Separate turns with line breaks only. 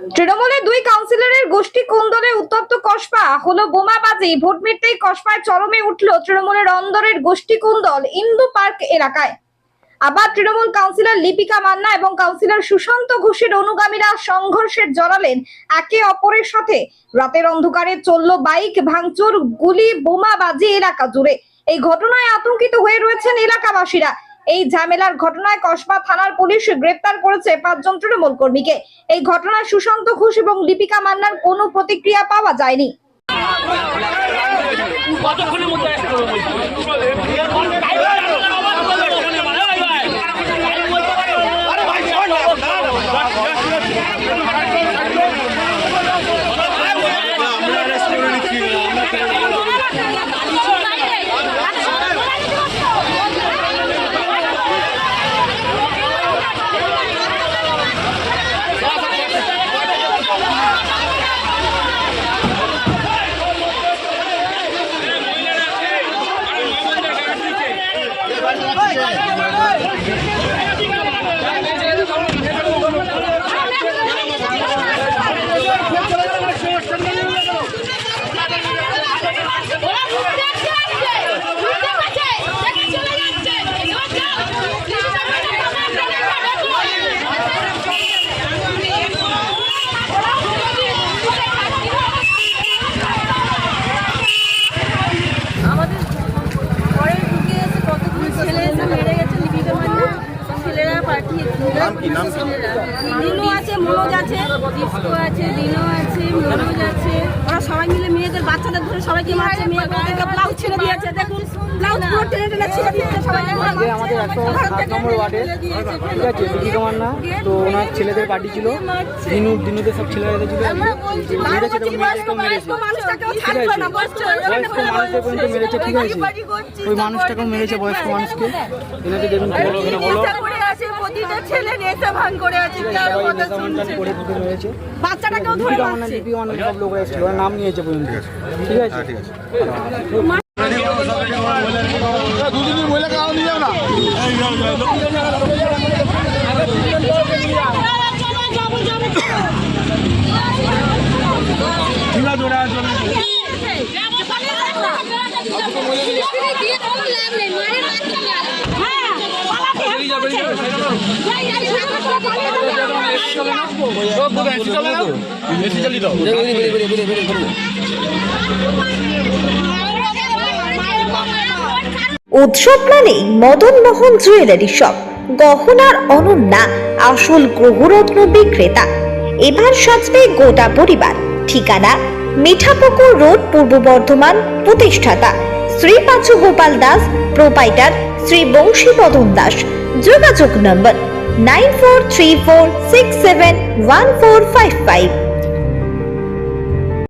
তৃণমূলের দুই কাউন্সিলরের গোষ্ঠী কোন্দলে উত্তপ্ত কসবা। হলো বোমাবাজি, ভোট মিটতেই কসবায় চরমে উঠল তৃণমূলের অন্দরের গোষ্ঠী কুন্দল ইন্দু পার্ক এলাকায়। আবার তৃণমূল কাউন্সিলর লিপিকা মান্না এবং কাউন্সিলর সুশান্ত ঘোষের অনুগামীরা সংঘর্ষে জড়ালেন একে অপরের সাথে। রাতের অন্ধকারে চলল বাইক ভাঙচুর, গুলি, বোমাবাজি এলাকা জুড়ে। এই ঘটনায় আতঙ্কিত হয়ে রয়েছেন এলাকাবাসীরা। এই ঝামেলার ঘটনায় কসবা থানার পুলিশ গ্রেপ্তার করেছে পাঁচজন তৃণমূল কর্মীকে। এই ঘটনায় সুশান্ত ঘোষ এবং লিপিকা মান্নার কোনো প্রতিক্রিয়া পাওয়া যায়নি।
ছেলেরা দিনু আছে মনোজ আছে ডিস্কো আছে দিনু আছে মনোজ আছে। ওরা সবাই মিলে মেয়েদের বাচ্চাদের ধরে সবাইকে মারছে মেয়েদেরকে ব্লাউজ ছেড়ে দিয়েছে। দেখুন ব্লাউজ পুরো টেনে টেনে ছেড়ে দিয়েছে সবাইকে মারছে।
আমাদের একশো সাত নম্বর ওয়ার্ডে ঠিক আছে দীপিকা মান্না তো ওনার ছেলেদের পার্টি ছিল দিনু দিনুদের সব ছেলেরা ছিল।
আমরা বলছি বারো
মেরেছে মেয়েদেরকেও ঠিক আছে।
না বয়স্ক
বয়স্ক মানুষদের পর্যন্ত মেরেছে ঠিক আছে। ওই মানুষটাকেও মেরেছে বয়স্ক মানুষকে। এনাদের দেখুন বলো বলো।
আছে প্রতিটা ছেলে নেশা ভাঙ করে আছে
কারও
কথা শুনছে। বাচ্চাটাকেও ধরে মারছে।
সব লোক এসেছিল ওরা নাম নিয়েছে পর্যন্ত ঠিক আছে। ঠিক আছে?
উৎসব মানেই মদন মোহন জুয়েলারি শপ, গহনার অনন্যা, আসল গ্রহরত্ন বিক্রেতা। এবার সাজবে গোটা পরিবার। ঠিকানা মিঠাপুকুর রোড, পূর্ব বর্ধমান, প্রতিষ্ঠাতা। শ্রী পাঁচু গোপাল দাস, প্রোপাইটার শ্রী বংশীবদন দাস। যোগাযোগ নম্বর nine four three four six seven one four five five